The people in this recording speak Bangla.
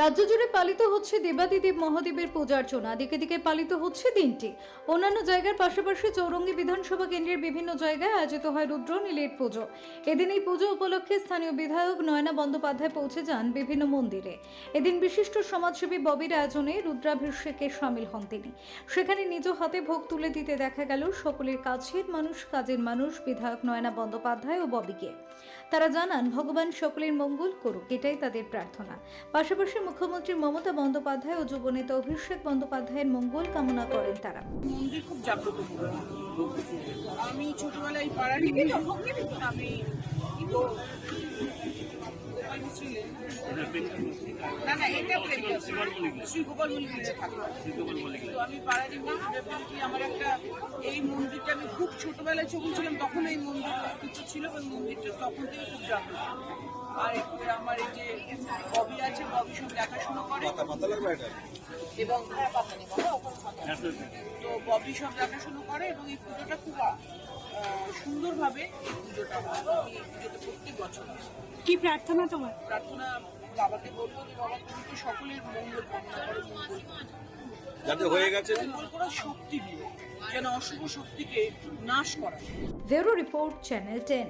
রাজ্য জুড়ে পালিত হচ্ছে দেবাদিদেব মহাদেবের পূজার্চনা। দিকে দিকে পালিত হচ্ছে দিনটি অন্যান্য জায়গার পাশাপাশি চৌরঙ্গী বিধানসভা কেন্দ্রের বিভিন্ন জায়গায় আয়োজিত হয় রুদ্রনীলের পুজো। এদিন এই পুজো উপলক্ষে স্থানীয় বিধায়ক নয়না বন্দ্যোপাধ্যায় পৌঁছে যান বিভিন্ন মন্দিরে। এদিন বিশিষ্ট সমাজসেবী ববির আয়োজনে রুদ্রাভিষেকে সামিল হন তিনি। সেখানে নিজ হাতে ভোগ তুলে দিতে দেখা গেল সকলের কাছের মানুষ, কাজের মানুষ, বিধায়ক নয়না বন্দ্যোপাধ্যায় ও ববিকে। তারা জানান, ভগবান সকলের মঙ্গল করুক, এটাই তাদের প্রার্থনা। পাশাপাশি মুখ্যমন্ত্রী মমতা বন্দ্যোপাধ্যায় ও যুবনেতা অভিষেক বন্দ্যোপাধ্যায়ের মঙ্গল কামনা করেন তারা। মন্দির খুব জাগ্রত আমি ছোটবেলায় আমি না না, এটা শ্রী গোপাল আমি আমার একটা এই মন্দিরটা আমি খুব ছোটবেলায় ছবি ছিলাম, তখন এই মন্দির অস্তিত্ব ছিল এবং মন্দিরটা তখন থেকে খুব জাগ্রত। আর আমার এই যে ববি আছে ববি সব দেখাশোনা করে। এবং হ্যাঁ। তো ববি সব দেখাশুনো করে এবং এই পুজোটা খুব সুন্দরভাবে এই পুজোটা হয়। এই প্রত্যেক বছর কি প্রার্থনা তোমার? প্রার্থনা বাবাকে বলব যে বাবা তুমি তো সকলের মঙ্গল কামনা করো যাতে হয়ে গেছে। মঙ্গল করার শক্তি দিয়ে যেন অশুভ শক্তিকে নাশ করা ব্যুরো রিপোর্ট চ্যানেল টেন